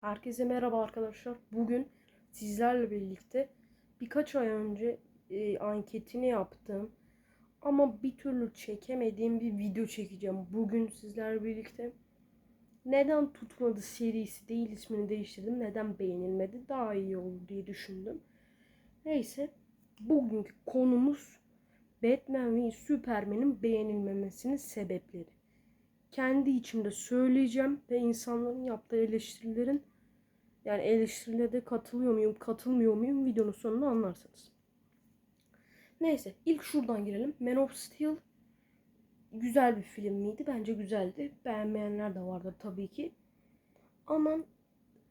Herkese merhaba arkadaşlar. Bugün sizlerle birlikte birkaç ay önce e, anketini yaptığım ama bir türlü çekemediğim bir video çekeceğim. Bugün sizlerle birlikte neden tutmadı serisi değil ismini değiştirdim. Neden beğenilmedi daha iyi olur diye düşündüm. Neyse bugünkü konumuz Batman ve Superman'in beğenilmemesinin sebepleri kendi içimde söyleyeceğim ve insanların yaptığı eleştirilerin yani eleştirilere de katılıyor muyum, katılmıyor muyum videonun sonunda anlarsınız. Neyse ilk şuradan girelim. Man of Steel güzel bir film miydi? Bence güzeldi. Beğenmeyenler de vardır tabii ki. Ama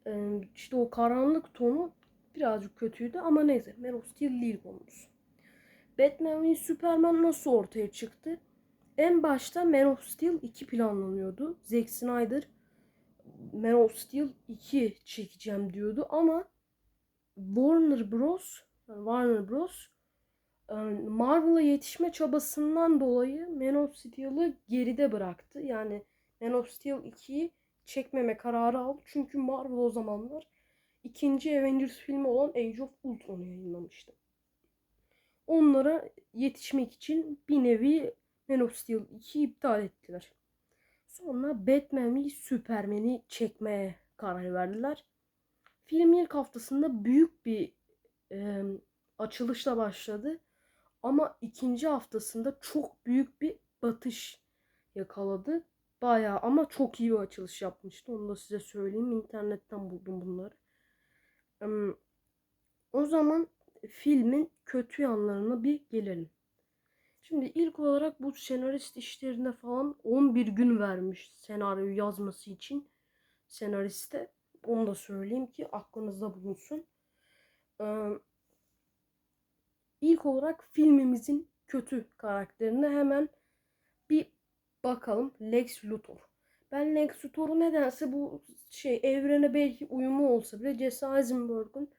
e, işte o karanlık tonu birazcık kötüydü ama neyse Man of Steel değil konumuz. Batman ve Superman nasıl ortaya çıktı? En başta Man of Steel 2 planlanıyordu. Zack Snyder Man of Steel 2 çekeceğim diyordu ama Warner Bros. Warner Bros. e, Marvel'a yetişme çabasından dolayı Man of Steel'ı geride bıraktı. Yani Man of Steel 2'yi çekmeme kararı aldı. Çünkü Marvel o zamanlar ikinci Avengers filmi olan Age of Ultron'u yayınlamıştı. Onlara yetişmek için bir nevi Man of Steel 2'yi iptal ettiler. Sonra Batman ve Superman'i çekmeye karar verdiler. Film ilk haftasında büyük bir e, açılışla başladı. Ama ikinci haftasında çok büyük bir batış yakaladı. Bayağı ama çok iyi bir açılış yapmıştı. Onu da size söyleyeyim. İnternetten buldum bunları. Em, O zaman filmin kötü yanlarına bir gelelim. Şimdi ilk olarak bu senarist işlerine falan 11 gün vermiş senaryoyu yazması için senariste. Onu da söyleyeyim ki aklınızda bulunsun. Ee, ilk olarak filmimizin kötü karakterine hemen bir bakalım. Lex Luthor. Ben Lex Luthor'u nedense bu şey evrene belki uyumu olsa bile Jesse Eisenberg'un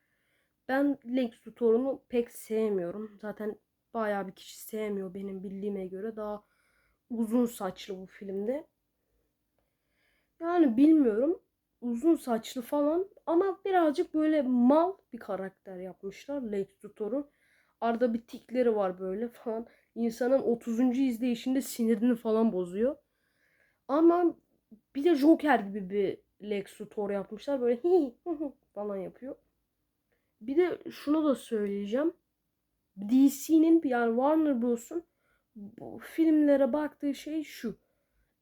ben Lex Luthor'unu pek sevmiyorum. Zaten bayağı bir kişi sevmiyor benim bildiğime göre. Daha uzun saçlı bu filmde. Yani bilmiyorum. Uzun saçlı falan ama birazcık böyle mal bir karakter yapmışlar Lex Luthor'u. Arada bir tikleri var böyle falan. İnsanın 30. izleyişinde sinirini falan bozuyor. Ama bir de Joker gibi bir Lex Luthor yapmışlar. Böyle falan yapıyor. Bir de şunu da söyleyeceğim. DC'nin yani Warner Bros'un filmlere baktığı şey şu.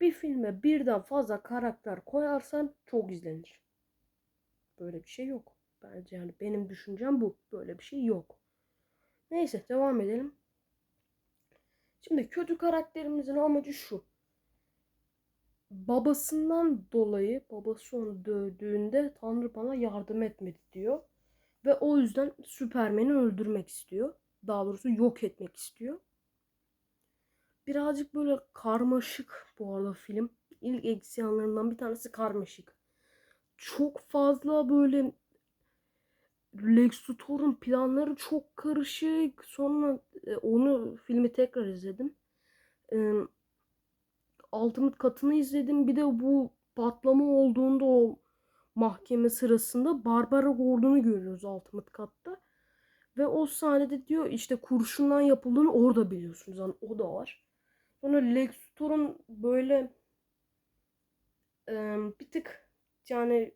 Bir filme birden fazla karakter koyarsan çok izlenir. Böyle bir şey yok. Bence yani benim düşüncem bu. Böyle bir şey yok. Neyse devam edelim. Şimdi kötü karakterimizin amacı şu. Babasından dolayı babası onu dövdüğünde Tanrı bana yardım etmedi diyor. Ve o yüzden Süpermen'i öldürmek istiyor. Daha doğrusu yok etmek istiyor. Birazcık böyle karmaşık bu arada film. İlk eksi yanlarından bir tanesi karmaşık. Çok fazla böyle Lex Luthor'un planları çok karışık. Sonra e, onu filmi tekrar izledim. E, Ultimate katını izledim. Bir de bu patlama olduğunda o mahkeme sırasında Barbara Gordon'u görüyoruz Ultimate katta. Ve o sahnede diyor işte kurşundan yapıldığını orada biliyorsunuz. Yani o da var. Sonra Lex Luthor'un böyle e, bir tık yani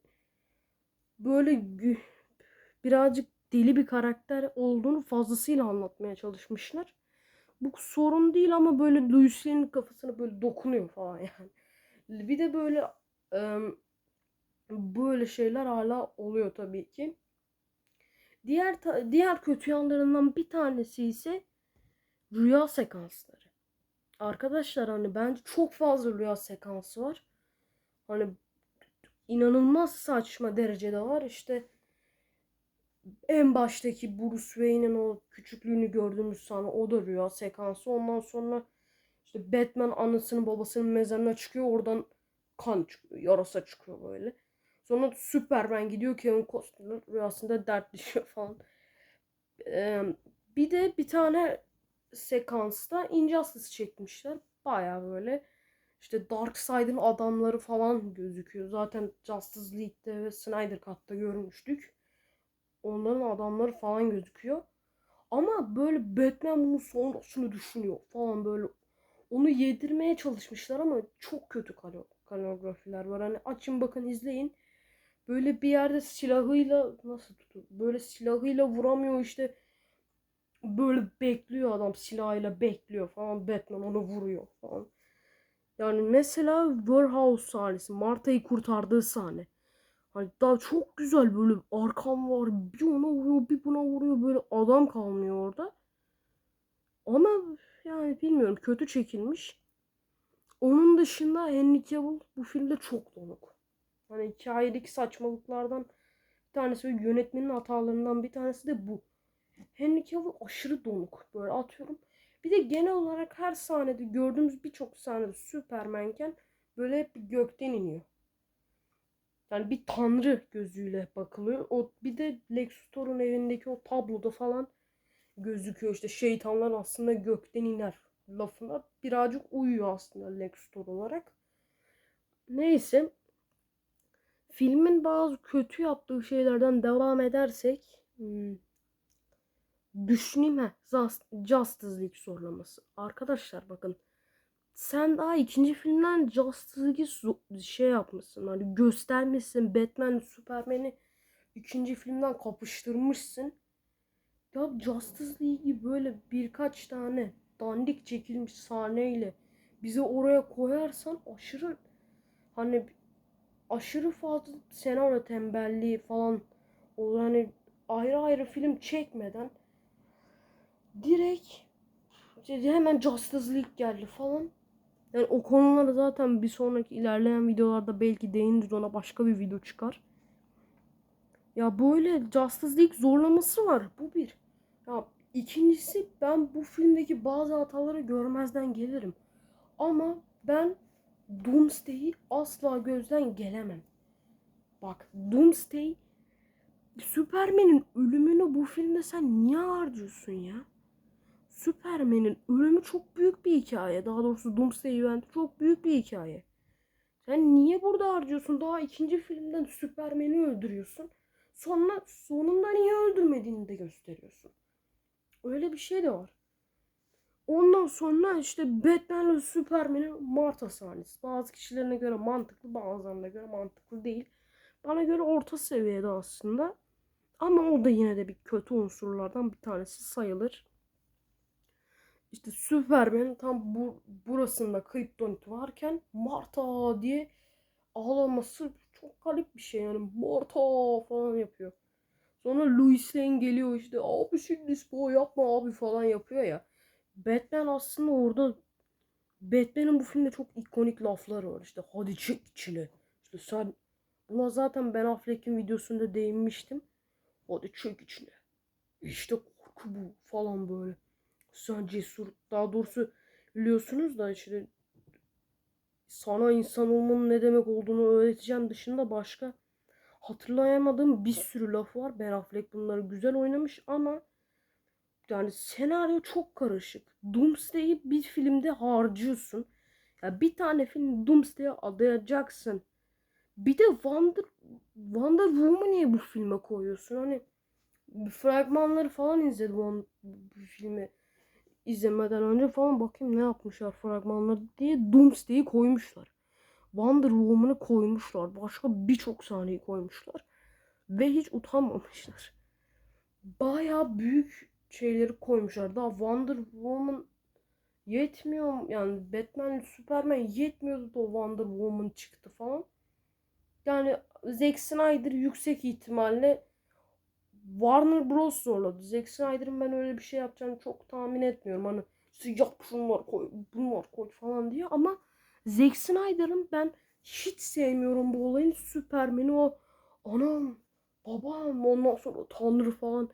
böyle birazcık deli bir karakter olduğunu fazlasıyla anlatmaya çalışmışlar. Bu sorun değil ama böyle Louis Lane'in kafasına böyle dokunuyor falan yani. Bir de böyle e, böyle şeyler hala oluyor tabii ki. Diğer diğer kötü yanlarından bir tanesi ise rüya sekansları. Arkadaşlar hani bence çok fazla rüya sekansı var. Hani inanılmaz saçma derecede var. İşte en baştaki Bruce Wayne'in o küçüklüğünü gördüğümüz sahne o da rüya sekansı. Ondan sonra işte Batman anasının babasının mezarına çıkıyor. Oradan kan çıkıyor. Yarasa çıkıyor böyle. Sonra Superman gidiyor Kevin Costner rüyasında dertleşiyor falan. Ee, bir de bir tane sekansta Injustice çekmişler. Baya böyle işte Darkseid'in adamları falan gözüküyor. Zaten Justice League'de ve Snyder Cut'ta görmüştük. Onların adamları falan gözüküyor. Ama böyle Batman bunun sonrasını düşünüyor falan böyle. Onu yedirmeye çalışmışlar ama çok kötü kalo- koreografiler var. Hani açın bakın izleyin. Böyle bir yerde silahıyla nasıl tutuyor? Böyle silahıyla vuramıyor işte. Böyle bekliyor adam silahıyla bekliyor falan. Batman onu vuruyor falan. Yani mesela Warehouse sahnesi. Marta'yı kurtardığı sahne. Hani daha çok güzel böyle arkam var. Bir ona vuruyor bir buna vuruyor. Böyle adam kalmıyor orada. Ama yani bilmiyorum kötü çekilmiş. Onun dışında Henry Cavill bu filmde çok donuk. Hani hikayedeki saçmalıklardan bir tanesi ve yönetmenin hatalarından bir tanesi de bu. Henry Cavill aşırı donuk. Böyle atıyorum. Bir de genel olarak her sahnede gördüğümüz birçok sahnede Superman'ken böyle hep gökten iniyor. Yani bir tanrı gözüyle bakılıyor. O bir de Lex Luthor'un evindeki o tabloda falan gözüküyor. İşte şeytanlar aslında gökten iner lafına birazcık uyuyor aslında Lex Luthor olarak. Neyse. Filmin bazı kötü yaptığı şeylerden devam edersek hmm, düşüneyim ha Justice League sorulaması. Arkadaşlar bakın sen daha ikinci filmden Justice League'i şey yapmışsın. Hani göstermişsin Batman, Superman'i ikinci filmden kapıştırmışsın. Ya Justice League'i böyle birkaç tane dandik çekilmiş sahneyle bize oraya koyarsan aşırı hani aşırı fazla senaryo tembelliği falan olur. Hani ayrı ayrı film çekmeden direkt hemen Justice League geldi falan. Yani o konuları zaten bir sonraki ilerleyen videolarda belki değiniriz ona başka bir video çıkar. Ya böyle Justice League zorlaması var. Bu bir. Ya ikincisi ben bu filmdeki bazı hataları görmezden gelirim. Ama ben Doomsday'i asla gözden gelemem. Bak Doomsday Superman'in ölümünü bu filmde sen niye harcıyorsun ya? Superman'in ölümü çok büyük bir hikaye. Daha doğrusu Doomsday Event çok büyük bir hikaye. Sen niye burada harcıyorsun? Daha ikinci filmden Superman'i öldürüyorsun. Sonra sonunda niye öldürmediğini de gösteriyorsun. Öyle bir şey de var. Ondan sonra işte Batman ve Superman'in Marta sahnesi. Bazı kişilerine göre mantıklı, bazılarına göre mantıklı değil. Bana göre orta seviyede aslında. Ama o da yine de bir kötü unsurlardan bir tanesi sayılır. İşte Superman tam bu burasında Kryptonit varken Marta diye ağlaması çok garip bir şey yani Marta falan yapıyor. Sonra Louis Lane geliyor işte abi şimdi spor yapma abi falan yapıyor ya. Batman aslında orada Batman'in bu filmde çok ikonik lafları var işte hadi çek içine. İşte sen buna zaten Ben Affleck'in videosunda değinmiştim. Hadi çek içine. İşte korku bu falan böyle. Sen cesur daha doğrusu biliyorsunuz da işte sana insan olmanın ne demek olduğunu öğreteceğim dışında başka hatırlayamadığım bir sürü laf var. Ben Affleck bunları güzel oynamış ama yani senaryo çok karışık. Doomsday'i bir filmde harcıyorsun. Ya bir tane film Doomsday'e adayacaksın. Bir de Wonder, Wonder Woman'ı niye bu filme koyuyorsun? Hani fragmanları falan izledim on, filmi izlemeden önce falan bakayım ne yapmışlar fragmanları diye Doomsday'i koymuşlar. Wonder Woman'ı koymuşlar. Başka birçok sahneyi koymuşlar. Ve hiç utanmamışlar. Baya büyük şeyleri koymuşlar. Daha Wonder Woman yetmiyor yani Batman Superman yetmiyordu da Wonder Woman çıktı falan. Yani Zack Snyder yüksek ihtimalle Warner Bros zorladı. Zack Snyder'ın ben öyle bir şey yapacağını çok tahmin etmiyorum. Hani işte yap şunlar koy, bunlar koy falan diye ama Zack Snyder'ın ben hiç sevmiyorum bu olayın Superman'i o anam babam ondan sonra tanrı falan.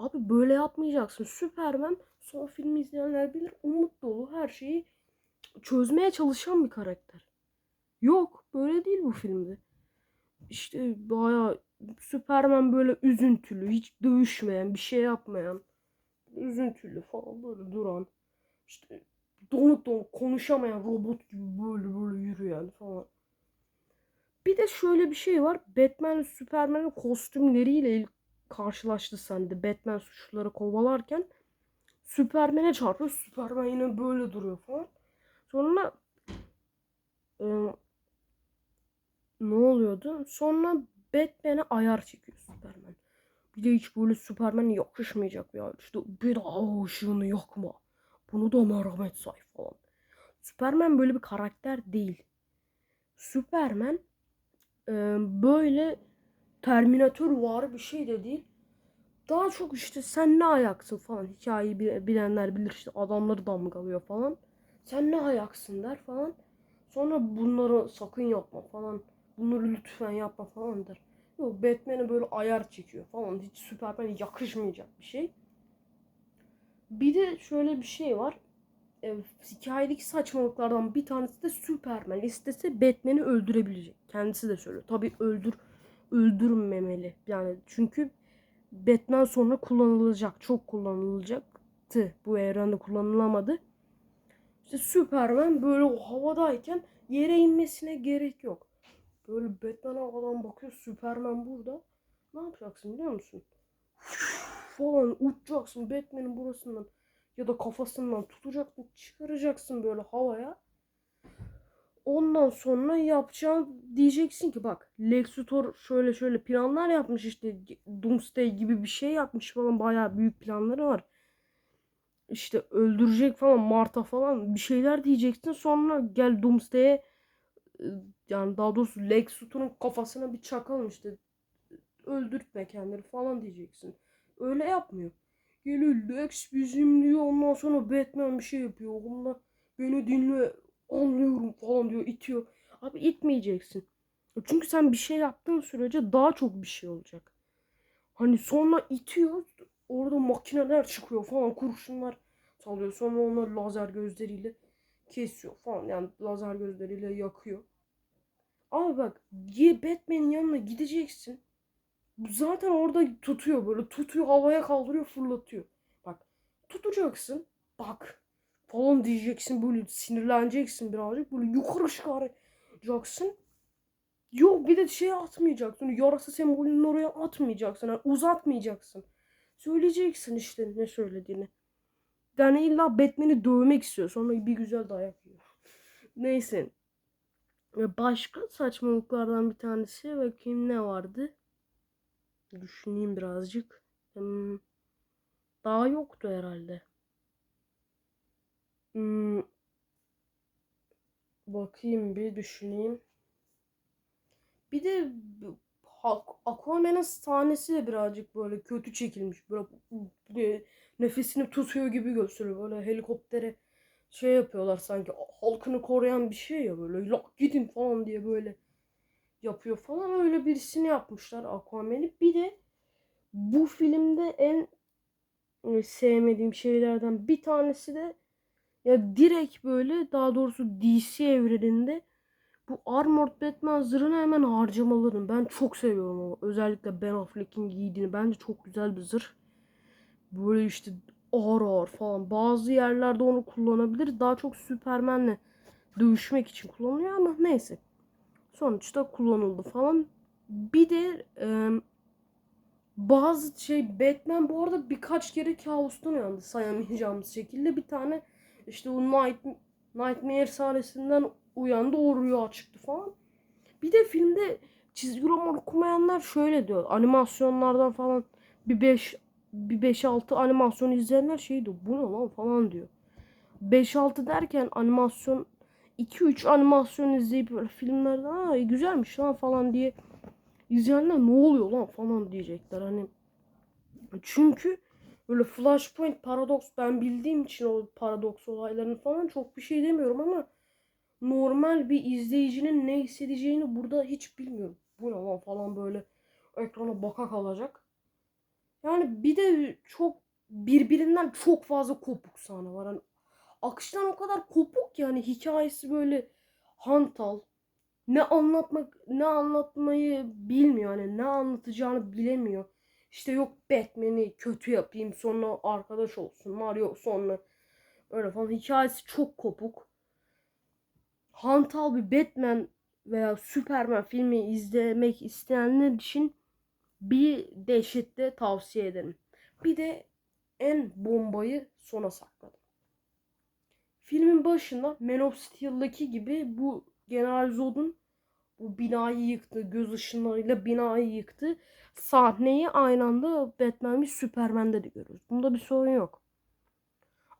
Abi böyle yapmayacaksın. Superman son filmi izleyenler bilir umut dolu her şeyi çözmeye çalışan bir karakter. Yok böyle değil bu filmde. İşte baya Superman böyle üzüntülü, hiç dövüşmeyen, bir şey yapmayan, üzüntülü falan böyle duran. İşte donuk donuk konuşamayan robot gibi böyle böyle yürüyen falan. Bir de şöyle bir şey var. Batman ve Superman'in kostümleriyle karşılaştı sende. Batman suçluları kovalarken Superman'e çarpıyor. Superman yine böyle duruyor falan. Sonra e, ne oluyordu? Sonra Batman'e ayar çekiyor Superman. Bir de hiç böyle Superman'e yakışmayacak ya. İşte bir daha ışığını yakma. Bunu da merhamet say falan. Superman böyle bir karakter değil. Superman e, böyle Terminator var bir şey de değil. Daha çok işte sen ne ayaksın falan. Hikayeyi bil- bilenler bilir işte adamları damgalıyor falan. Sen ne ayaksın der falan. Sonra bunları sakın yapma falan. Bunları lütfen yapma falan der. Yok Batman'e böyle ayar çekiyor falan. Hiç Superman'e yakışmayacak bir şey. Bir de şöyle bir şey var. E, hikayedeki saçmalıklardan bir tanesi de Superman istese Batman'i öldürebilecek. Kendisi de söylüyor. Tabii öldür öldürmemeli. Yani çünkü Batman sonra kullanılacak. Çok kullanılacaktı. Bu evrende kullanılamadı. İşte Superman böyle o havadayken yere inmesine gerek yok. Böyle Batman havadan bakıyor. Superman burada. Ne yapacaksın biliyor musun? falan uçacaksın Batman'in burasından ya da kafasından tutacaksın çıkaracaksın böyle havaya. Ondan sonra yapacağın diyeceksin ki bak Lex Luthor şöyle şöyle planlar yapmış işte Doomsday gibi bir şey yapmış falan bayağı büyük planları var. İşte öldürecek falan Marta falan bir şeyler diyeceksin sonra gel Doomsday'e e, yani daha doğrusu Lex Luthor'un kafasına bir çakalım işte öldürtme kendini falan diyeceksin. Öyle yapmıyor. Geliyor Lex bizim diyor ondan sonra Batman bir şey yapıyor. Onunla beni dinle anlıyorum falan diyor itiyor. Abi itmeyeceksin. Çünkü sen bir şey yaptığın sürece daha çok bir şey olacak. Hani sonra itiyor. Orada makineler çıkıyor falan kurşunlar salıyor. Sonra onları lazer gözleriyle kesiyor falan. Yani lazer gözleriyle yakıyor. Abi bak Batman'in yanına gideceksin. Zaten orada tutuyor böyle tutuyor havaya kaldırıyor fırlatıyor. Bak tutacaksın bak falan diyeceksin böyle sinirleneceksin birazcık böyle yukarı çıkaracaksın. Yok bir de şey atmayacaksın yarasa sembolünün oraya atmayacaksın yani uzatmayacaksın. Söyleyeceksin işte ne söylediğini. Yani illa Batman'i dövmek istiyor sonra bir güzel dayak yiyor. Neyse. Başka saçmalıklardan bir tanesi bakayım ne vardı. Düşüneyim birazcık. Hmm, daha yoktu herhalde. Hmm, bakayım bir düşüneyim. Bir de Aquaman'ın sahnesi de birazcık böyle kötü çekilmiş. Böyle, nefesini tutuyor gibi gösteriyor. Böyle helikoptere şey yapıyorlar sanki halkını koruyan bir şey ya böyle lak gidin falan diye böyle yapıyor falan öyle birisini yapmışlar Aquaman'i. Bir de bu filmde en sevmediğim şeylerden bir tanesi de ya direkt böyle daha doğrusu DC evreninde bu Armored Batman zırhını hemen harcamalarını ben çok seviyorum o. Özellikle Ben Affleck'in giydiğini bence çok güzel bir zırh. Böyle işte ağır ağır falan. Bazı yerlerde onu kullanabilir. Daha çok Superman'le dövüşmek için kullanılıyor ama neyse. Sonuçta kullanıldı falan. Bir de e, bazı şey Batman bu arada birkaç kere kabustan uyandı sayamayacağımız şekilde. Bir tane işte o Night, Nightmare sahnesinden uyandı o rüya çıktı falan. Bir de filmde çizgi roman okumayanlar şöyle diyor. Animasyonlardan falan bir 5 bir 5-6 animasyon izleyenler şey diyor. Bu ne lan falan diyor. 5-6 derken animasyon 2-3 animasyon izleyip böyle filmlerden aa güzelmiş lan falan diye izleyenler ne oluyor lan falan diyecekler. Hani çünkü böyle Flashpoint paradoks ben bildiğim için o paradoks olaylarını falan çok bir şey demiyorum ama normal bir izleyicinin ne hissedeceğini burada hiç bilmiyorum. Bu ne lan falan böyle ekrana baka kalacak. Yani bir de çok birbirinden çok fazla kopuk sahne var. Hani akıştan o kadar kopuk ki hani hikayesi böyle hantal. Ne anlatmak ne anlatmayı bilmiyor hani ne anlatacağını bilemiyor. İşte yok Batman'i kötü yapayım sonra arkadaş olsunlar yok sonra Öyle falan. Hikayesi çok kopuk. Hantal bir Batman veya Superman filmi izlemek isteyenler için bir dehşette tavsiye ederim. Bir de en bombayı sona sakladım. Filmin başında Man of Steel'daki gibi bu General Zod'un bu binayı yıktı, göz ışınlarıyla binayı yıktı. Sahneyi aynı anda Batman ve Superman'de de görüyoruz. Bunda bir sorun yok.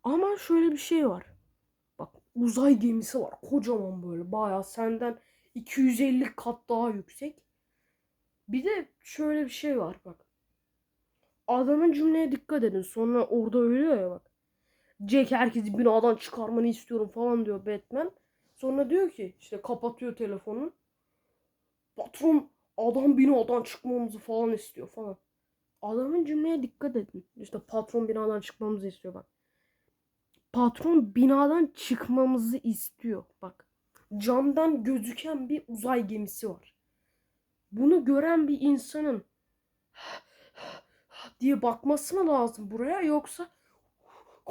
Ama şöyle bir şey var. Bak uzay gemisi var. Kocaman böyle. Bayağı senden 250 kat daha yüksek. Bir de şöyle bir şey var bak. Adamın cümleye dikkat edin. Sonra orada ölüyor ya bak. Jack herkesi binadan çıkarmanı istiyorum falan diyor Batman. Sonra diyor ki işte kapatıyor telefonu. Patron adam binadan çıkmamızı falan istiyor falan. Adamın cümleye dikkat edin. İşte patron binadan çıkmamızı istiyor bak. Patron binadan çıkmamızı istiyor. Bak. Camdan gözüken bir uzay gemisi var. Bunu gören bir insanın diye bakması mı lazım buraya yoksa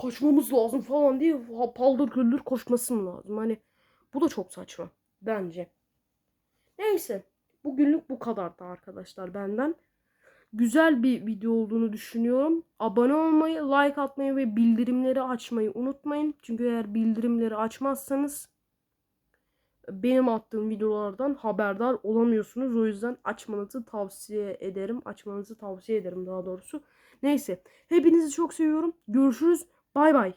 kaçmamız lazım falan diye paldır küldür koşması mı lazım? Hani bu da çok saçma bence. Neyse bugünlük bu kadardı arkadaşlar benden. Güzel bir video olduğunu düşünüyorum. Abone olmayı, like atmayı ve bildirimleri açmayı unutmayın. Çünkü eğer bildirimleri açmazsanız benim attığım videolardan haberdar olamıyorsunuz. O yüzden açmanızı tavsiye ederim. Açmanızı tavsiye ederim daha doğrusu. Neyse. Hepinizi çok seviyorum. Görüşürüz. Bay bay.